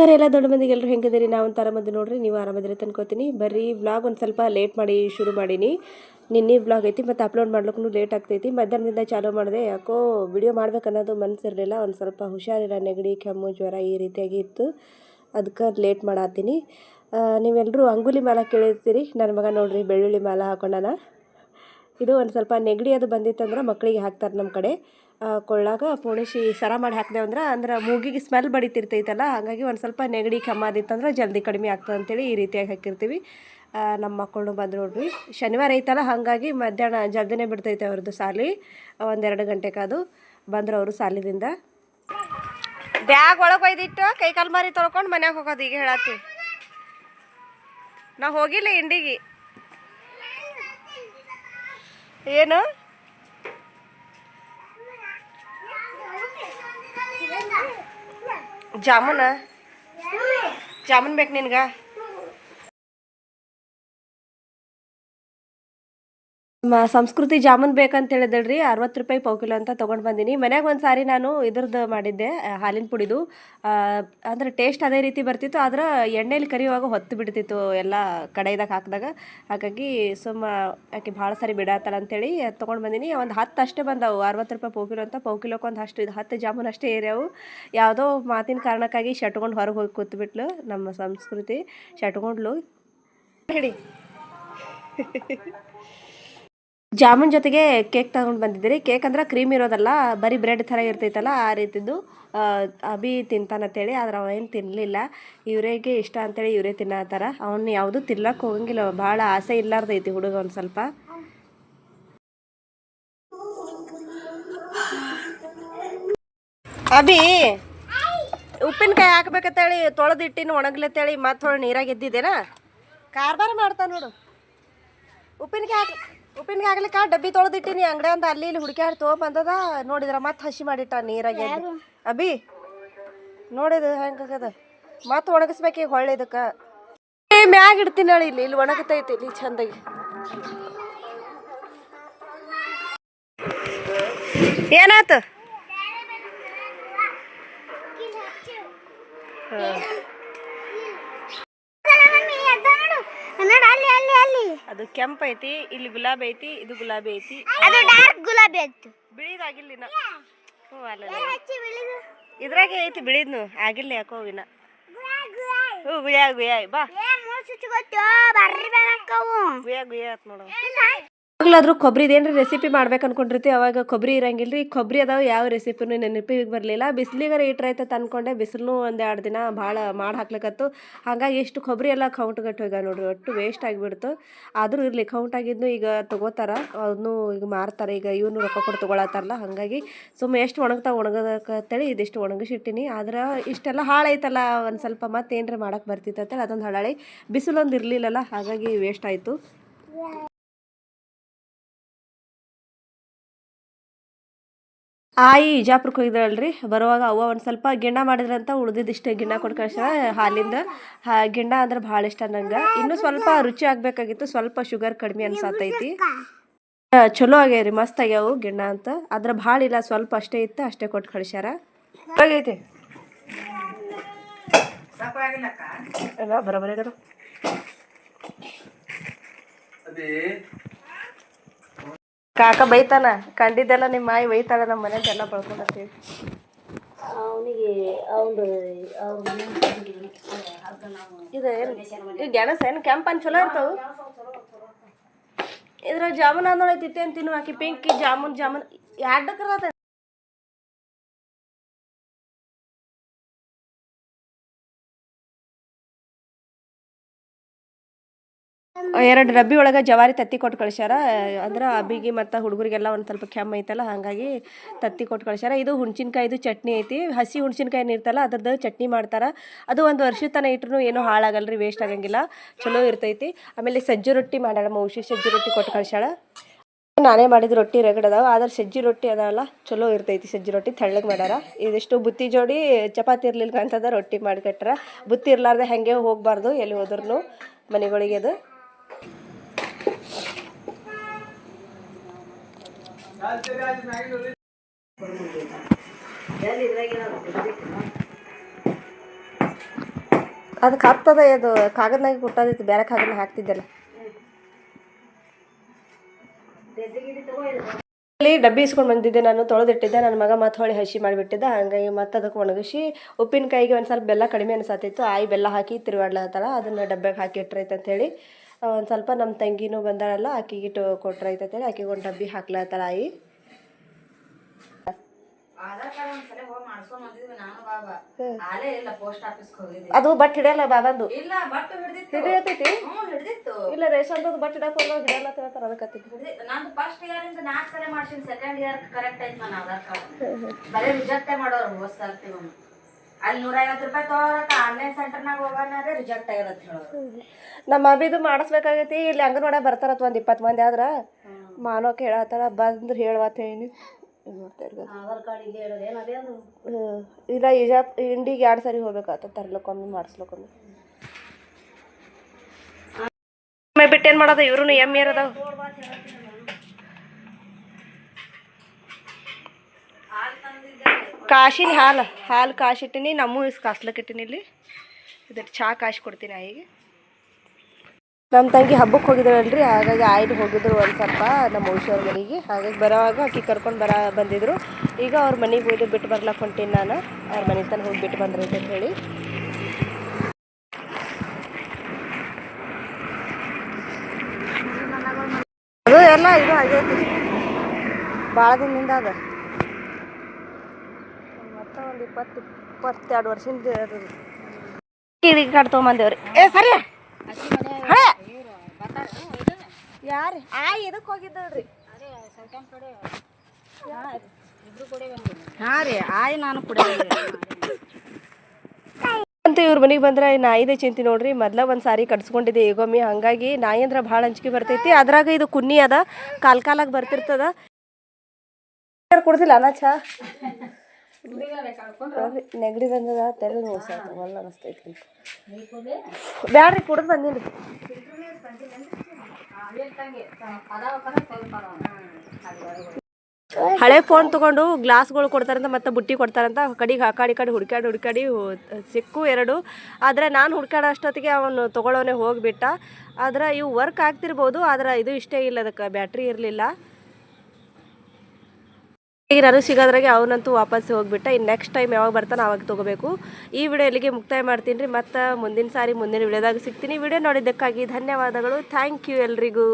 ನಮಸ್ಕಾರ ಎಲ್ಲ ದೊಡ್ಡ ಮಂದಿಗೆ ಎಲ್ಲರೂ ಹೆಂಗಿದ್ದೀರಿ? ನಾವು ಒಂಥರ ಆರಾಮದಿ ನೋಡ್ರಿ, ನೀವು ಆರಾಮದಿರಿ ತಂದ್ಕೋತೀನಿ ಬರೀ ವ್ಲಾಗ್ ಒಂದು ಸ್ವಲ್ಪ ಲೇಟ್ ಮಾಡಿ ಶುರು ಮಾಡೀನಿ. ನಿನ್ನೆ ವ್ಲಾಗ್ ಐತಿ ಮತ್ತು ಅಪ್ಲೋಡ್ ಮಾಡ್ಲಿಕ್ಕೂ ಲೇಟ್ ಆಗ್ತೈತಿ. ಮಧ್ಯಾಹ್ನದಿಂದ ಚಾಲೂ ಮಾಡಿದೆ, ಯಾಕೋ ವಿಡಿಯೋ ಮಾಡ್ಬೇಕನ್ನೋದು ಮನಸ್ಸಿರಲಿಲ್ಲ ಒಂದು ಸ್ವಲ್ಪ ಹುಷಾರಿಲ್ಲ ನೆಗಡಿ, ಕೆಮ್ಮು, ಜ್ವರ ಈ ರೀತಿಯಾಗಿ ಇತ್ತು. ಅದಕ್ಕೆ ಲೇಟ್ ಮಾಡತ್ತೀನಿ ನೀವೆಲ್ಲರೂ ಅಂಗುಲಿ ಮಾಲ ಕೇಳಿರ್ತೀರಿ. ನನ್ನ ಮಗ ನೋಡ್ರಿ, ಬೆಳ್ಳುಳ್ಳಿ ಮಾಲ ಹಾಕೊಂಡನ. ಇದು ಒಂದು ಸ್ವಲ್ಪ ನೆಗಡಿ ಅದು ಬಂದಿತ್ತಂದ್ರೆ ಮಕ್ಕಳಿಗೆ ಹಾಕ್ತಾರೆ ನಮ್ಮ ಕಡೆ. ಕೊಳ್ಳಾಗ ಪೋಣಿಸಿ ಸರ ಮಾಡಿ ಹಾಕಿದೆ ಅಂದ್ರೆ ಅಂದ್ರೆ ಮೂಗಿಗೆ ಸ್ಮೆಲ್ ಬಡಿತಿರ್ತೈತಲ್ಲ, ಹಾಗಾಗಿ ಒಂದು ಸ್ವಲ್ಪ ನೆಗಡಿ ಕೆಮ್ಮಾದಿತ್ತಂದ್ರೆ ಜಲ್ದಿ ಕಡಿಮೆ ಆಗ್ತದೆ ಅಂತೇಳಿ ಈ ರೀತಿಯಾಗಿ ಹಾಕಿರ್ತೀವಿ. ನಮ್ಮ ಮಕ್ಕಳು ಬಂದು ನೋಡ್ರಿ. ಶನಿವಾರ ಐತಲ್ಲ, ಹಾಗಾಗಿ ಮಧ್ಯಾಹ್ನ ಜಲ್ದಿನೇ ಬಿಡ್ತೈತೆ ಅವ್ರದ್ದು ಸಾಲಿ. ಒಂದೆರಡು ಗಂಟೆಗೆ ಅದು ಬಂದ್ರೆ ಅವರು ಸಾಲಿದಿಂದ ಬ್ಯಾಗ್ ಒಳಗೆ ಒಯ್ದಿಟ್ಟು ಕೈ ಕಾಲು ಮಾರಿ ತೊಳ್ಕೊಂಡು ಮನ್ಯಾಗ ಹೋಗೋದು ಈಗ ಹೇಳತ್ತಿ. ನಾ ಹೋಗಿಲ್ಲ ಇಂಡಿಗೆ ಏನು? ಜಾಮೂನ? ಜಾಮೂನ್ ಬೇಕು ನಿನ್ಗೆ? ಸಂಸ್ಕೃತಿ ಜಾಮೂನ್ ಬೇಕಂತ ಹೇಳಿದಳ್ರಿ ಅರವತ್ತು ರೂಪಾಯಿ ಪಾವು ಕಿಲೋ ಅಂತ ತೊಗೊಂಡು ಬಂದೀನಿ. ಮನ್ಯಾಗ ಒಂದು ಸಾರಿ ನಾನು ಇದ್ರದ್ದು ಮಾಡಿದ್ದೆ ಹಾಲಿನ ಪುಡಿದು. ಅಂದರೆ ಅಂದ್ರೆ ಟೇಸ್ಟ್ ಅದೇ ರೀತಿ ಬರ್ತಿತ್ತು, ಆದ್ರೆ ಎಣ್ಣೆಲಿ ಕರಿಯುವಾಗ ಹೊತ್ತು ಬಿಡ್ತಿತ್ತು ಎಲ್ಲ ಕಡೆಯದಾಗ ಹಾಕಿದಾಗ. ಹಾಗಾಗಿ ಸುಮ್ಮ ಆಕೆ ಭಾಳ ಸಾರಿ ಬಿಡತ್ತಲ್ಲ ಅಂತೇಳಿ ತೊಗೊಂಡು ಬಂದೀನಿ. ಒಂದು ಹತ್ತು ಅಷ್ಟೇ ಬಂದವು, ಅರವತ್ತು ರೂಪಾಯಿ ಪಾವು ಕಿಲೋ ಅಂತ. ಪಾವು ಕಿಲೋಕ್ಕೆ ಒಂದು ಅಷ್ಟು ಇದು ಹತ್ತು ಜಾಮೂನ್ ಅಷ್ಟೇ ಏರ್ಯಾವು. ಯಾವುದೋ ಮಾತಿನ ಕಾರಣಕ್ಕಾಗಿ ಶಟ್ಕೊಂಡು ಹೊರಗೆ ಹೋಗಿ ಕೂತ್ಬಿಟ್ಲು ನಮ್ಮ ಸಂಸ್ಕೃತಿ ಶಟ್ಕೊಂಡ್ಲು ಹೇಳಿ. ಜಾಮೂನ್ ಜೊತೆಗೆ ಕೇಕ್ ತಗೊಂಡು ಬಂದಿದ್ದೀರಿ. ಕೇಕ್ ಅಂದ್ರೆ ಕ್ರೀಮ್ ಇರೋದಲ್ಲ, ಬರೀ ಬ್ರೆಡ್ ಥರ ಇರ್ತೈತಲ್ಲ ಆ ರೀತಿದ್ದು. ಅಭಿ ತಿಂತಾನಂತೇಳಿ ಆದ್ರೆ ಅವ ಏನು ತಿನ್ನಲಿಲ್ಲ ಇವರಿಗೆ ಇಷ್ಟ ಅಂತೇಳಿ ಇವರೇ ತಿನ್ನತ್ತಾರ ಅವನು ಯಾವುದೂ ತಿನ್ಲಕ್ಕೆ ಹೋಗಂಗಿಲ್ಲ, ಭಾಳ ಆಸೆ ಇಲ್ಲಾರ್ದೈತಿ ಹುಡುಗ ಒಂದು ಸ್ವಲ್ಪ. ಅಭಿ, ಉಪ್ಪಿನಕಾಯಿ ಹಾಕ್ಬೇಕಂತೇಳಿ ತೊಳೆದಿಟ್ಟಿನ ಒಣಗ್ಲತ್ತೇಳಿ ಮತ್ತೆ ಹೊಳ್ಳಿ ನೀರಾಗ ಎದ್ದಿದ್ದೇನಾ? ಕಾರ್ಬಾರ ಮಾಡ್ತಾ ನೋಡು. ಉಪ್ಪಿನಕಾಯಿ ಹಾಕಿ ಉಪ್ಪಿನಕಾಯಿ ಕಾ ಡಬ್ಬಿ ತೊಳೆದಿಟ್ಟಿನಿ ಅಂಗಡಿ ಅಂತ ಅಲ್ಲಿ ಇಲ್ಲಿ ಹುಡುಕ್ಯಾಡಿ ಬಂದದ ನೋಡಿದ್ರ ಮತ್ತೆ ಹಸಿ ಮಾಡಿಟ್ಟ ನೀರಾಗೆ ಅಬಿ ನೋಡಿದ ಹೆಂಗಾಗದ ಮತ್ತೆ ಒಣಗಿಸ್ಬೇಕು ಈಗ ಹೊಳ್ಳಿ ಇದಕ್ಕೆ ಮ್ಯಾಗ ಇಡ್ತೀನಿ ಹೇಳಿ ಇಲ್ಲಿ ಇಲ್ಲಿ ಒಣಗತೈತಿ ಇಲ್ಲಿ ಚಂದಾಗಿ ಏನಾಯ್ತು ಅಲ್ಲಿ ಅದು ಕೆಂಪ್ ಐತಿ ಇಲ್ಲಿ ಗುಲಾಬಿ ಐತಿ ಇದು ಗುಲಾಬಿ ಐತಿ. ಅದು ಡಾರ್ಕ್ ಗುಲಾಬಿ ಆಯ್ತು. ಬಿಳಿದಾಗಿಲ್ಲ ಇನ್ನ. ಹ್ಞೂ ಅಲ್ಲ ಇದ್ರಾಗೆ ಐತಿ ಬಿಳಿದ್ನು ಆಗಿಲ್ಲ ಯಾಕೋ ಇನ್ನ. ಹ್ಞೂ ಗುಯಾಗ ಗುಯಾಯ್ ಬಾ. ಗುಯಾ ಗುಯಾ ಆತ್ ನೋಡು. ಯಾವಾಗಲಾದ್ರೂ ಕೊಬ್ಬರಿದು ಏನ್ರಿ ರೆಸಿಪಿ ಮಾಡ್ಬೇಕು ಅನ್ಕೊಂಡಿರ್ತೀವಿ, ಅವಾಗ ಕೊಬ್ಬರಿ ಇರಂಗಿಲ್ಲ ರೀ ಕೊಬ್ಬರಿ ಅದಾವ ಯಾವ ರೆಸಿಪಿನೂ ನೆನಪಿಗೆ ಬರಲಿಲ್ಲ. ಬಿಸಿಲಿಗಾರ ಆಯ್ತು ತಂದ್ಕೊಂಡೆ ಬಿಸಿಲು ಒಂದು ಎರಡು ದಿನ ಭಾಳ ಮಾಡಿ ಹಾಕ್ಲಿಕ್ಕತ್ತು ಹಾಗಾಗಿ ಎಷ್ಟು ಕೊಬ್ಬರಿ ಎಲ್ಲ ಕೌಂಟ್ ಗಟ್ಟು ಹೋಗ ನೋಡ್ರಿ, ಒಟ್ಟು ವೇಸ್ಟ್ ಆಗಿಬಿಡ್ತು. ಆದರೂ ಇರಲಿ ಕೌಂಟ್ ಆಗಿದ್ನು ಈಗ ತೊಗೋತಾರ ಅದನ್ನು ಈಗ ಮಾರ್ತಾರೆ, ಈಗ ಇವನು ರೊಕ್ಕ ಕೊಟ್ಟು ತೊಗೊಳತ್ತಾರಲ್ಲ, ಹಾಗಾಗಿ ಸುಮ್ಮನೆ ಎಷ್ಟು ಒಣಗ್ತಾವ ಒಣಗೋದಕ್ಕಂತೇಳಿ ಇದಿಷ್ಟು ಒಣಗಿಸಿಟ್ಟಿನಿ. ಆದ್ರೆ ಇಷ್ಟೆಲ್ಲ ಹಾಳೈತಲ್ಲ ಒಂದು ಸ್ವಲ್ಪ ಮತ್ತೆ ಏನರ ಮಾಡಕ್ಕೆ ಬರ್ತಿತ್ತು ಅಂತೇಳಿ ಅದೊಂದು ಹಳಾಳಿ. ಬಿಸಿಲೊಂದು ಇರಲಿಲ್ಲಲ್ಲ, ಹಾಗಾಗಿ ವೇಸ್ಟ್ ಆಯಿತು. ಆಯಿ ಇಜಾಪುರಕ್ಕೆ ಹೋಗಿದ್ದಾಳಲ್ರಿ ಬರುವಾಗ ಅವ್ವ ಒಂದು ಸ್ವಲ್ಪ ಗಿಣ್ಣ ಮಾಡಿದ್ರಂತ ಉಳಿದಿದ್ದಿಷ್ಟೇ ಗಿಣ್ಣ ಕೊಟ್ಟು ಕಳ್ಸ್ಯಾಳ ಹಾಲಿಂದ. ಗಿಣ್ಣ ಅಂದ್ರೆ ಭಾಳ ಇಷ್ಟ ನಂಗೆ. ಇನ್ನೂ ಸ್ವಲ್ಪ ರುಚಿ ಆಗಬೇಕಾಗಿತ್ತು, ಸ್ವಲ್ಪ ಶುಗರ್ ಕಡಿಮೆ ಅನ್ಸತ್ತೈತಿ ಚಲೋ ಆಗ್ಯಾವ ರೀ ಮಸ್ತ್ ಆಗ್ಯಾವು ಗಿಣ್ಣ ಅಂತ. ಅದ್ರ ಭಾಳ ಇಲ್ಲ, ಸ್ವಲ್ಪ ಅಷ್ಟೇ ಇತ್ತು, ಅಷ್ಟೇ ಕೊಟ್ಟು ಕಳ್ಸ್ಯಾರ. ಅದಾರ. ಕಾಕ ಬೈತಾನ ಕಂಡಿದ್ದೆಲ್ಲ ನಿಮ್ಮ ಮಾಯಿ ಬೈತಾಳ ನಮ್ಮ ಮನೆದೆಲ್ಲ ಬಳ್ಕೊಂಡತ್ತೀವಿ ಅವನಿಗೆ ಅವನು ಇದು ಈ ಇದು ಗೆಣಸ ಏನು ಕೆಂಪನ್ ಚಲೋ ಇರ್ತಾವು? ಇದ್ರ ಜಾಮೂನ್ ಅಂದೊಳಗೆ ತಿತ್ತೇನು ತಿನ್ನು ಆಕಿ ಪಿಂಕಿ ಜಾಮೂನ್ ಜಾಮೂನ್ ಎರಡಕ್ಕರ ಎರಡು ಡಬ್ಬಿ ಒಳಗೆ ಜವಾರಿ ತತ್ತಿ ಕೊಟ್ಟು ಕಳ್ಸ್ಯಾರ. ಅಂದ್ರೆ ಅಬ್ಬಿಗೆ ಮತ್ತು ಹುಡುಗರಿಗೆಲ್ಲ ಒಂದು ಸ್ವಲ್ಪ ಕೆಮ್ಮ ಐತಲ್ಲ, ಹಾಗಾಗಿ ತತ್ತಿ ಕೊಟ್ಟು ಕಳ್ಸ್ಯಾರ. ಇದು ಹುಣ್ಸಿನ್ಕಾಯಿದು ಚಟ್ನಿ ಐತಿ. ಹಸಿ ಹುಣ್ಸಿನ್ಕಾಯಿ ಇರ್ತಲ್ಲ ಅದ್ರದ್ದು ಚಟ್ನಿ ಮಾಡ್ತಾರೆ. ಅದು ಒಂದು ವರ್ಷದ ತನಕ ಇಟ್ರು ಏನೂ ರೀ ವೇಸ್ಟ್ ಆಗಂಗಿಲ್ಲ. ಚಲೋ ಇರ್ತೈತಿ. ಆಮೇಲೆ ಸಜ್ಜಿ ರೊಟ್ಟಿ ಮಾಡ್ಯಾಳ ಮೌಷಿ ಸಜ್ಜಿ ರೊಟ್ಟಿ ಕೊಟ್ಟು ಕಳ್ಸ್ಯಾಳ. ನಾನೇ ಮಾಡಿದ ರೊಟ್ಟಿ ಅದಾವ, ಆದ್ರೆ ಸಜ್ಜಿ ರೊಟ್ಟಿ ಅದಲ್ಲ, ಚಲೋ ಇರ್ತೈತಿ ಸಜ್ಜಿ ರೊಟ್ಟಿ, ತೆಳ್ಳಗೆ ಮಾಡ್ಯಾರ. ಇದಿಷ್ಟು ಬುತ್ತಿ ಜೋಡಿ ಚಪಾತಿ ಇರ್ಲಿಲ್ಲ ಅಂತದ ರೊಟ್ಟಿ ಮಾಡಿ ಕಟ್ಟರ ಬುತ್ತಿ ಇರ್ಲಾರ್ದೆ ಹಾಗೆ ಹೋಗ್ಬಾರ್ದು ಎಲ್ಲಿ ಹೋದ್ರೂ ಮನೆಗಳಿಗೆ ಅದು ಅದಕ್ಕೆ ಹತ್ತದ ಇದು ಕಾಗದನಾಗಿ ಕೊಟ್ಟದಿತ್ತು ಬೇರೆ ಕಾಗದ ಹಾಕ್ತಿದ್ದಲ್ಲ. ಡಬ್ಬಿ ಇಸ್ಕೊಂಡು ಬಂದಿದ್ದೆ, ನಾನು ತೊಳೆದಿಟ್ಟಿದ್ದೆ ನನ್ನ ಮಗ ಮತ್ತೆ ಹೊಳಿ ಹಸಿ ಮಾಡಿಬಿಟ್ಟಿದ್ದೆ, ಹಂಗಾಗಿ ಮತ್ತೆ ಅದಕ್ಕೆ ಒಣಗಿಸಿ ಉಪ್ಪಿನಕಾಯಿಗೆ ಒಂದು ಸ್ವಲ್ಪ ಬೆಲ್ಲ ಕಡಿಮೆ ಅನಿಸತ್ತಿತ್ತು ಆಯಿ ಬೆಲ್ಲ ಹಾಕಿ ತಿರುವಾಡ್ಲತ್ತಾಳ ಅದನ್ನು ಹಾಕಿ ಇಟ್ರೈತೆ ಅಂತೇಳಿ. ಒಂದು ಸ್ವಲ್ಪ ನಮ್ಮ ತಂಗಿನೂ ಬಂದಾಳಲ್ಲ ಆಕಿಗೆ ಇಟ್ಟು ಕೊಟ್ರೈತೆ ಅಂತೇಳಿ ಆಕಿಗೆ ಒಂದು ಡಬ್ಬಿ ಹಾಕ್ಲತ್ತಾಳ ಆಯಿ. ಅದು ಬಟ್ ಹಿಡಿಯಲ್ಲ ಬಾಬಂದು? ಇಲ್ಲ ಬಟ್ ಹಿಡ್ದಿತ್ತು. ಹಿಡಿಯತೈತಿ? ಇಲ್ಲ ರೇಷನ್ ಬಟ್ ಹಿಡಕ್ ಹೋಗೋದು ಹಿಡಿಯಲ್ಲ ಅಂತ ಹೇಳ್ತಾರೆ ಅದಕ್ಕೆ ನಂದು ಫಸ್ಟ್ ಇಯರ್ ಇಂದ ನಾಲ್ಕು ಸಲ ಮಾಡ್ಸಿನಿ ಸೆಕೆಂಡ್ ಇಯರ್ ಕರೆಕ್ಟ್ ಐತಿ ನನ್ನ ಆಧಾರ್ ಕಾರ್ಡ್. ಬರೀ ರಿಜೆಕ್ಟೇ ಮಾಡೋರು ಹೋದ್ ಸರ್ತಿ ಅಲ್ಲಿ ನೂರ ಐವತ್ತು ರೂಪಾಯಿ ತೊಗೊಳಕ ಆನ್ಲೈನ್ ಸೆಂಟರ್ನಾಗ ಹೋಗೋಣ ರಿಜೆಕ್ಟ್ ಆಗಿರತ್ತೆ ಹೇಳೋರು. ನಮ್ಮ ಅಬಿದು ಮಾಡಿಸ್ಬೇಕಾಗೈತಿ. ಇಲ್ಲಿ ಅಂಗನವಾಡ ಬರ್ತಾರತ್ ಒಂದು ಇಪ್ಪತ್ತು ಮಂದಿ ಆದ್ರ. ಮಾನೋಕೆ ಹೇಳತ್ತಾರ ಬಂದ್ರೆ ಹೇಳುವತ್ತ ಹೇಳಿ. ಅದು ಇಲ್ಲ ಈಜ ಇಂಡಿಗೆ ಎರಡು ಸರಿ ಹೋಗ್ಬೇಕಾಗ್ತದೆ ತರ್ಲಕ್ಕೊಮ್ಮೆ ಮಾಡಿಸ್ಲಕ್ಕೊಮ್ಮೆ. ಬಿಟ್ಟು ಏನು ಮಾಡೋದು? ಇವ್ರು ಎಂ ಇರೋದವ ಕಾಶಿನ ಹಾಲು ಹಾಲು ಕಾಶಿಟ್ಟಿನಿ ನಮ್ಮ ಇಸ್ ಕಾಸ್ಲಕ್ಕೆ ಇಟ್ಟಿನಿ ಇಲ್ಲಿ. ಇದ್ರ ಚಹಾ ಕಾಶಿ ಕೊಡ್ತೀನಿ ಆಯಿಗೆ ನಮ್ಮ ತಂಗಿ ಹಬ್ಬಕ್ಕೆ ಹೋಗಿದ್ರಲ್ರಿ ಹಾಗಾಗಿ ಆಯ್ದು ಹೋಗಿದ್ರು ಒಂದು ಸ್ವಲ್ಪ ನಮ್ಮ ಔಷಧ ಮನೆಗೆ. ಹಾಗಾಗಿ ಬರೋವಾಗ ಆಕಿ ಕರ್ಕೊಂಡು ಬರ ಬಂದಿದ್ರು. ಈಗ ಅವ್ರ ಮನೆಗೆ ಹೋಗಿ ಬಿಟ್ಟು ಬರ್ಲಕ್ಕೆ ಹೊಂಟೀನಿ ನಾನು. ಅವ್ರ ಮನೆ ತನಕ ಹೋಗಿ ಬಿಟ್ಟು ಬಂದ್ರಿ ಅಂತ ಹೇಳಿ. ಅದು ಎಲ್ಲ ಇದು ಆಗೈತಿ. ಭಾಳ ದಿನದಿಂದ ಅದ. ಮತ್ತೆ ಒಂದು ಇಪ್ಪತ್ತು ಇಪ್ಪತ್ತೆರಡು ವರ್ಷದಿಂದ ಕಾಡ್ ತೊಗೊಂಬಂದೇವ್ರಿ. ಏ ಸರಿ. ಯಾರು? ಆ ಇದಕ್ಕೆ ಹೋಗಿದ್ದಳ್ರಿ? ಹಾಂ ರೀ, ಆಯ್ ನಾನು ಅಂತ ಇವ್ರ ಮನೆಗೆ ಬಂದ್ರೆ ನಾಯಿದೆ ಚಿಂತೆ ನೋಡ್ರಿ. ಮೊದ್ಲ ಒಂದು ಸಾರಿ ಕಟ್ಸ್ಕೊಂಡಿದೆ ಈಗೊಮ್ಮೆ. ಹಾಗಾಗಿ ನಾಯಿ ಅಂದ್ರೆ ಭಾಳ ಅಂಜಿಕೆ ಬರ್ತೈತಿ. ಅದ್ರಾಗ ಇದು ಕುನ್ನಿ ಅದ. ಕಾಲ್ ಕಾಲಾಗಿ ಬರ್ತಿರ್ತದ. ಕೊಡ್ತಿಲ್ಲ ಅನಾ ಚಾ? ನೆಗಡಿ ಬಂದದ ತೆರಳು ಅನಿಸ್ತೈತಿ ಬ್ಯಾಡ್ರಿ, ಕುಡ್ದು ಬಂದೀನಿ. ಹಳೆ ಫೋನ್ ತಗೊಂಡು ಗ್ಲಾಸ್ಗಳು ಕೊಡ್ತಾರಂತ ಮತ್ತೆ ಬುಟ್ಟಿ ಕೊಡ್ತಾರಂತ ಕಡೆಗೆ ಆ ಕಡೆ ಹುಡ್ಕಾಡಿ ಹುಡ್ಕಾಡಿ ಸಿಕ್ಕು ಎರಡು. ಆದ್ರೆ ನಾನು ಹುಡ್ಕಾಡ ಅಷ್ಟೊತ್ತಿಗೆ ಅವನು ತೊಗೊಳೋನೆ ಹೋಗ್ಬಿಟ್ಟ. ಆದ್ರೆ ಇವು ವರ್ಕ್ ಆಗ್ತಿರ್ಬೋದು, ಆದ್ರೆ ಇದು ಇಷ್ಟೇ ಇಲ್ಲ, ಅದಕ್ಕೆ ಬ್ಯಾಟ್ರಿ ಇರಲಿಲ್ಲ. ಈಗ ನನಗೆ ಸಿಗೋದ್ರಾಗೆ ಅವನಂತೂ ವಾಪಸ್ ಹೋಗ್ಬಿಟ್ಟ. ಇನ್ನು ನೆಕ್ಸ್ಟ್ ಟೈಮ್ ಯಾವಾಗ ಬರ್ತಾನೆ ಅವಾಗ ತೊಗೋಬೇಕು. ಈ ವಿಡಿಯೋ ಇಲ್ಲಿಗೆ ಮುಕ್ತಾಯ ಮಾಡ್ತೀನಿ ರೀ. ಮತ್ತು ಮುಂದಿನ ಸಾರಿ ಮುಂದಿನ ವಿಡಿಯೋದಾಗ ಸಿಗ್ತೀನಿ. ವಿಡಿಯೋ ನೋಡಿದ್ದಕ್ಕಾಗಿ ಧನ್ಯವಾದಗಳು. ಥ್ಯಾಂಕ್ ಯು ಎಲ್ರಿಗೂ.